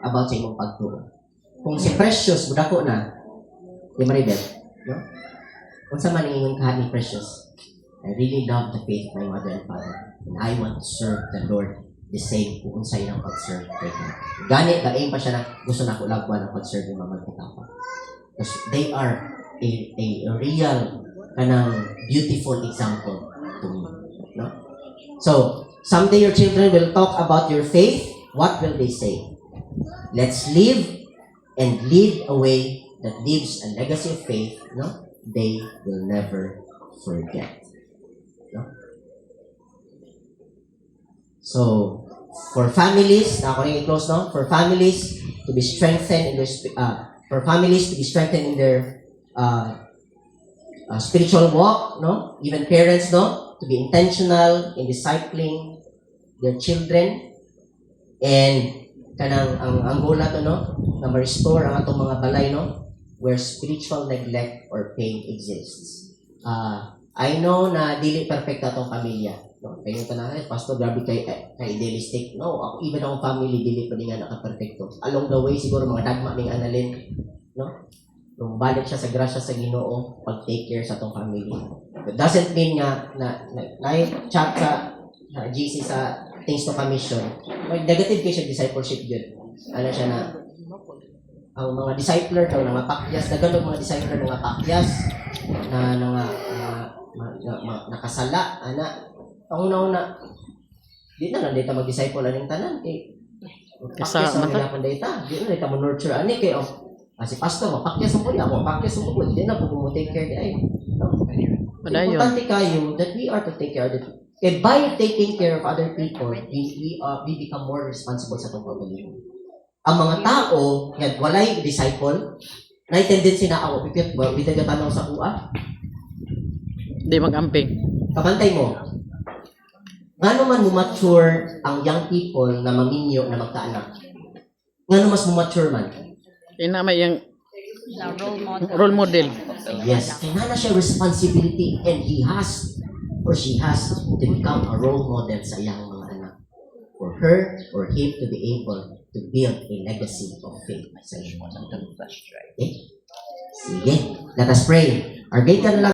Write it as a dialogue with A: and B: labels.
A: about sa imong pagtuo. Kung si Precious, budako na, di Maribel, no? Kung sa man ingon ka ni Precious, I really love the faith of my mother and father. And I want to serve the Lord the same kung unsay ng pag-serve kay God. Gani, ga-aim pa siya na gusto na ako lagwa ng pag-serve ng mama at papa. Because they are a, a real kanang beautiful example to me. No? So, someday your children will talk about your faith. What will they say? Let's live and live a way that leaves a legacy of faith. No? They will never forget. No? So, for families, ako rin i-close no? For families to be strengthened in their, uh, for families to be strengthened in their uh, uh, spiritual walk, no? Even parents, no? To be intentional in discipling their children and kanang ang ang goal nato no na ma-restore ang atong mga balay no where spiritual neglect or pain exists. Uh, I know na dili perfect atong pamilya. No? Yung tanan, pastor, grabe kay, kay idealistic. No, ako, even akong family, dili pa nga naka-perfecto. Along the way, siguro mga dagma ning analin. No? Nung balik siya sa grasya sa ginoo, pag-take care sa atong family. It doesn't mean nga na, na, na, chat sa, sa GC sa things to commission. May negative case yung discipleship yun. Ano siya na, ang mga discipler daw na mapakyas, dagan mga discipler na mapakyas, na na nga na, na, na, na- nakasala, ana. Ang una-una, di na lang dito mag-disciple aning tanan kay
B: Kasa-
A: pakyas ang mga data. Di na dito mo nurture ani kay oh, ah, si pastor mapakyas ang puya, ako mapakyas ang puya. Di na po mo take care di ay. No? Importante kayo that we are to take care of the And by taking care of other people, we, we, uh, we become more responsible sa pagkalimon. Ang mga tao, yan, walay disciple, na tendency na ako, pipit, bitagatan ako sa kuha,
B: Di mag-amping.
A: kabantay mo, ngano man mo mature ang young people na maminyo na magkaanak? Ngano mas mature man?
B: Ina may yung
C: na role model.
B: role model.
A: Yes. Kaya na siya responsibility and he has or she has to become a role model sa iyang mga anak. For her or him to be able to build a legacy of faith sa iyong mga anak. Okay? Sige. Let us pray. Our gate lang.